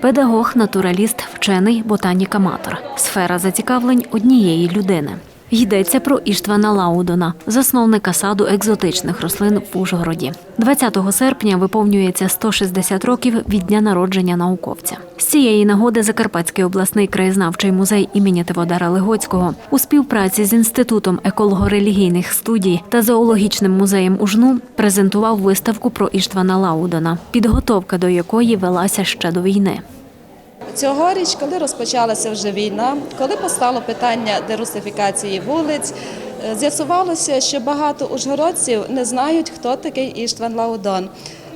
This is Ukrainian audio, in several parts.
Педагог, натураліст, вчений, ботанік-аматор. Сфера зацікавлень однієї людини. Йдеться про Іштвана Лаудона, засновника саду екзотичних рослин в Ужгороді. 20 серпня виповнюється 160 років від дня народження науковця. З цієї нагоди Закарпатський обласний краєзнавчий музей імені Тиводара Легоцького у співпраці з інститутом еколого-релігійних студій та зоологічним музеєм УЖНУ презентував виставку про Іштвана Лаудона, підготовка до якої велася ще до війни. Цьогоріч, коли розпочалася вже війна, коли постало питання дерусифікації вулиць, е, з'ясувалося, що багато ужгородців не знають, хто такий Іштван Лаудон.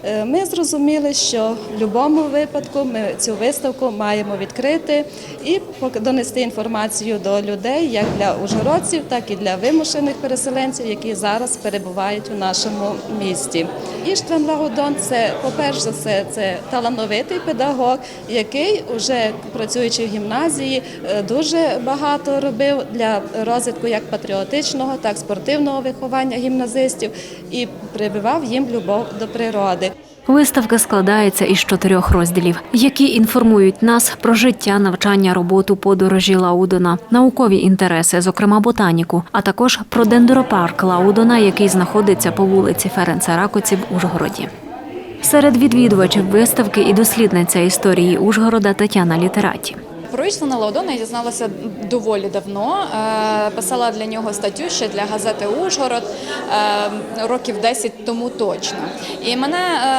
Е, Ми зрозуміли, що в будь-якому випадку ми цю виставку маємо відкрити і донести інформацію до людей, як для ужгородців, так і для вимушених переселенців, які зараз перебувають у нашому місті. Іштван Лагодон це, по-перше за все, це талановитий педагог, який, уже працюючи в гімназії, е, дуже багато робив для розвитку як патріотичного, так і спортивного виховання гімназистів і прививав їм любов до природи. Виставка складається із чотирьох розділів, які інформують нас про життя, навчання, роботу, подорожі Лаудона, наукові інтереси, зокрема ботаніку, а також про дендропарк Лаудона, який знаходиться по вулиці Ференца Ракоці в Ужгороді. Серед відвідувачів виставки і дослідниця історії Ужгорода Тетяна Літераті. Про Іштвана Лаудона я дізналася доволі давно. Е, Писала для нього статтю ще для газети Ужгород е, років 10 тому точно. І мене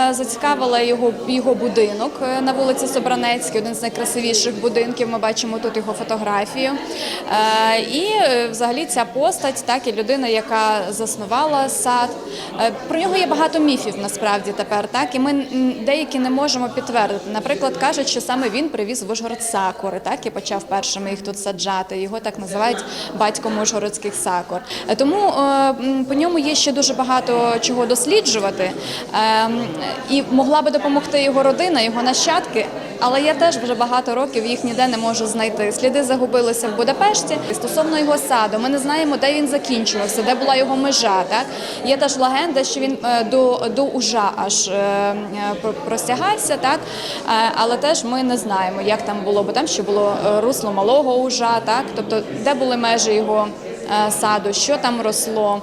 е, зацікавила його, його будинок на вулиці Собранецькій, один з найкрасивіших будинків. Ми бачимо тут його фотографію. І взагалі ця постать, так і людина, яка заснувала сад. Про нього є багато міфів насправді тепер, так і ми деякі не можемо підтвердити. Наприклад, кажуть, що саме він привіз в Ужгород сакури, так і почав першими їх тут саджати. Його так називають батьком ужгородських сакур. Е, Тому е, по ньому є ще дуже багато чого досліджувати. Ем, І могла би допомогти його родина, його нащадки. Але я теж вже багато років їх ніде не можу знайти. Сліди загубилися в Будапешті. Стосовно його саду, ми не знаємо, де він закінчувався, де була його межа. Так є теж легенда, що він е, до, до Ужа аж е, е, про- простягався, так але теж ми не знаємо, як там було, бо там ще було русло малого Ужа, так тобто де були межі його саду, що там росло.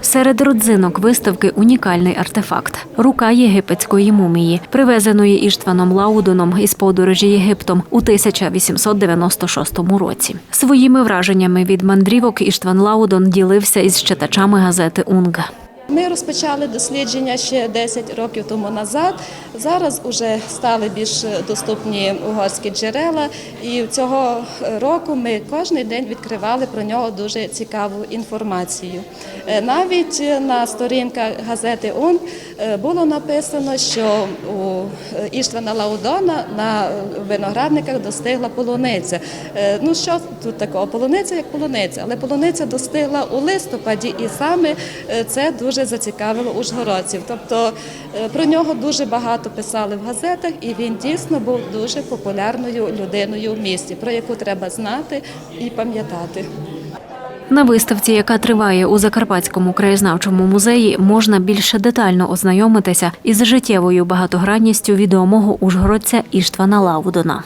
Серед родзинок виставки унікальний артефакт рука єгипетської мумії, привезеної Іштваном Лаудоном із подорожі Єгиптом у 1896 році. Своїми враженнями від мандрівок Іштван Лаудон ділився із читачами газети Унга. Ми розпочали дослідження ще 10 років тому назад. Зараз вже стали більш доступні угорські джерела, і цього року ми кожен день відкривали про нього дуже цікаву інформацію. Е, Навіть на сторінках газети УН е, було написано, що у Іштвана Лаудона на виноградниках достигла полуниця. Е, Ну що тут такого? Полуниця як полуниця, але полуниця достигла у листопаді, і саме е, це дуже зацікавило ужгородців. Тобто е, про нього дуже багато писали в газетах, і він дійсно був дуже популярною людиною в місті, про яку треба знати і пам'ятати. На виставці, яка триває у Закарпатському краєзнавчому музеї, можна більше детально ознайомитися із життєвою багатогранністю відомого ужгородця Іштвана Лаудона.